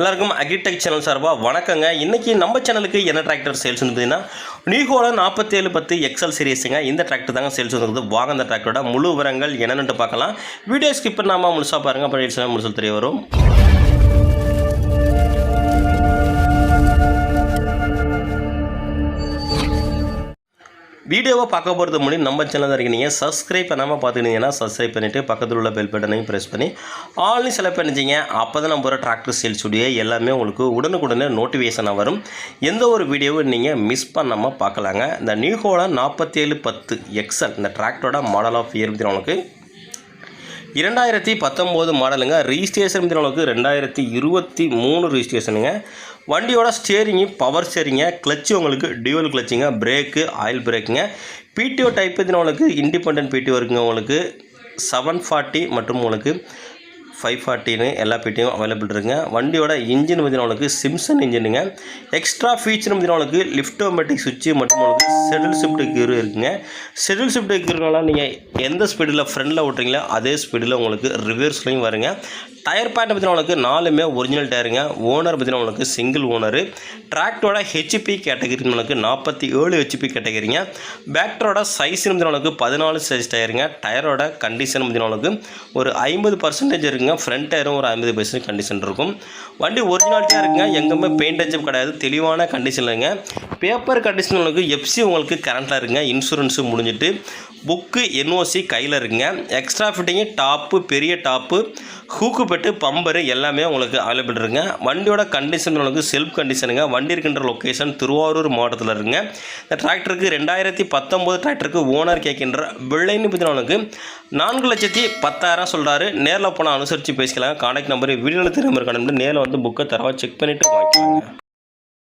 எல்லாருக்கும் agritech channel சார்பாக வணக்கங்க. இன்றைக்கி நம்ம சேனலுக்கு என்ன டிராக்டர் சேல்ஸ் பார்த்தீங்கன்னா நியூஹோல நாற்பத்தேழு பத்து எக்ஸல் சீரியஸுங்க இந்த டிராக்டர் தாங்க சேல்ஸ் வந்துருக்குது. வாங்க அந்த டிராக்டரோட முழு விவரங்கள் என்னென்னு பார்க்கலாம். வீடியோ ஸ்கிப் பண்ணாமல் முழுசாக பாருங்கள் அப்புறம் முழுசல் தெரிய வரும். வீடியோவை பார்க்க போகிறது முன்னாடி நம்ம சேனல் தான் இருக்கீங்க. சப்ஸ்கிரைப் பண்ணாமல் பார்த்துக்கிட்டீங்கன்னா சப்ஸ்கிரைப் பண்ணிவிட்டு பக்கத்தில் உள்ள பெல் பட்டனையும் ப்ரெஸ் பண்ணி ஆன்லைன் செலக்ட் பண்ணிச்சிங்க அப்போ தான் நம்ம டிராக்டர் சேல்ஸ் உடைய எல்லாமே உங்களுக்கு உடனுக்குடனே நோட்டிஃபிகேஷனாக வரும். எந்த ஒரு வீடியோவும் நீங்கள் மிஸ் பண்ணாமல் பார்க்கலாங்க. இந்த நியூஹோல நாற்பத்தேழு பத்து எக்ஸல் இந்த டிராக்டரோட மாடல் ஆஃப் இயர் உங்களுக்கு இரண்டாயிரத்தி பத்தொம்போது மாடலுங்க. ரிஜிஸ்ட்ரேஷன் அளவுக்கு ரெண்டாயிரத்தி இருபத்தி மூணு ரிஜிஸ்ட்ரேஷனுங்க வண்டியோட ஸ்டேரிங்கு பவர் ஸ்டேரிங்க கிளச்சு உங்களுக்கு டியூவல் கிளச்சுங்க பிரேக்கு ஆயில் பிரேக்குங்க பிடிஓ டைப் உங்களுக்கு இண்டிபெண்ட் பிடிஓ இருக்குங்க உங்களுக்கு. செவன் ஃபார்ட்டி மற்றும் உங்களுக்கு ஃபைவ் ஃபார்ட்டின்னு எல்லா பீட்டியும் அவைலபிள் இருக்குங்க. வண்டியோட இன்ஜின் பார்த்தீங்கன்னா உங்களுக்கு சிம்சன் இன்ஜினுங்க எக்ஸ்ட்ரா ஃபீச்சர் பார்த்தீங்கன்னா உங்களுக்கு லிஃப்டோமேட்டிக் சுவிட்சு மற்றும் உங்களுக்கு செடில் ஷிஃப்ட் கீரு இருக்குங்க. செடில் ஷிஃப்ட் கீருனால நீங்கள் எந்த ஸ்பீடில் ஃப்ரண்டில் ஓட்டுறீங்களோ அதே ஸ்பீடில் உங்களுக்கு ரிவர்ஸ்லையும் வருங்க. டயர் பேண்ட் பார்த்தீங்கன்னா உங்களுக்கு நாலுமே ஒரிஜினல் டயருங்க. ஓனர் பார்த்தீங்கன்னா உங்களுக்கு சிங்கிள் ஓனரு டிராக்டரோட ஹெச்பி கேட்டகரி உங்களுக்கு நாற்பத்தி ஏழு ஹெச்பி கேட்டகரிங்க பேக்டரோட சைஸ் உங்களுக்கு பதினாலு சைஸ் டயருங்க. டயரோட கண்டிஷன் பார்த்தீங்கன்னா உங்களுக்கு ஒரு ஐம்பது பர்சன்டேஜ் இருக்குங்க. ஃப்ரண்ட் டயரும் ஒரு ஐம்பது பர்சன்ட் கண்டிஷன் இருக்கும். வண்டி ஒரிஜினாலிட்டியாக இருக்குங்க எங்கேயுமே பெயிண்ட் அச்சப் கிடையாது. தெளிவான கண்டிஷன் இல்லைங்க பேப்பர் கண்டிஷன் எஃப்சி உங்களுக்கு கரண்ட்டில் இருங்க. இன்சூரன்ஸு முடிஞ்சிட்டு புக்கு என்ஓசி கையில் இருங்க. எக்ஸ்ட்ரா ஃபிட்டிங்கு டாப்பு பெரிய டாப்பு ஹூக்கு பெட்டு பம்பரு எல்லாமே உங்களுக்கு அவைலபிள் இருங்க. வண்டியோட கண்டிஷன் உங்களுக்கு செல்ஃப் கண்டிஷனுங்க வண்டி இருக்கின்ற லொக்கேஷன் திருவாரூர் மாவட்டத்தில் இருங்க. இந்த டிராக்டருக்கு ரெண்டாயிரத்தி பத்தொம்போது டிராக்டருக்கு ஓனர் கேட்கின்ற வெள்ளைன்னு பார்த்தீங்கன்னா உங்களுக்கு நான்கு லட்சத்தி பத்தாயிரம் சொல்கிறாரு நேரில் போனால் அனுசரித்து பேசிக்கலாம் கான்டாக்ட் நம்பர் வீடியோவில் திரும்ப இருக்கணும் நேரில் வந்து புக்கை தரவா செக் பண்ணிவிட்டு வாங்கிக்கலாங்க.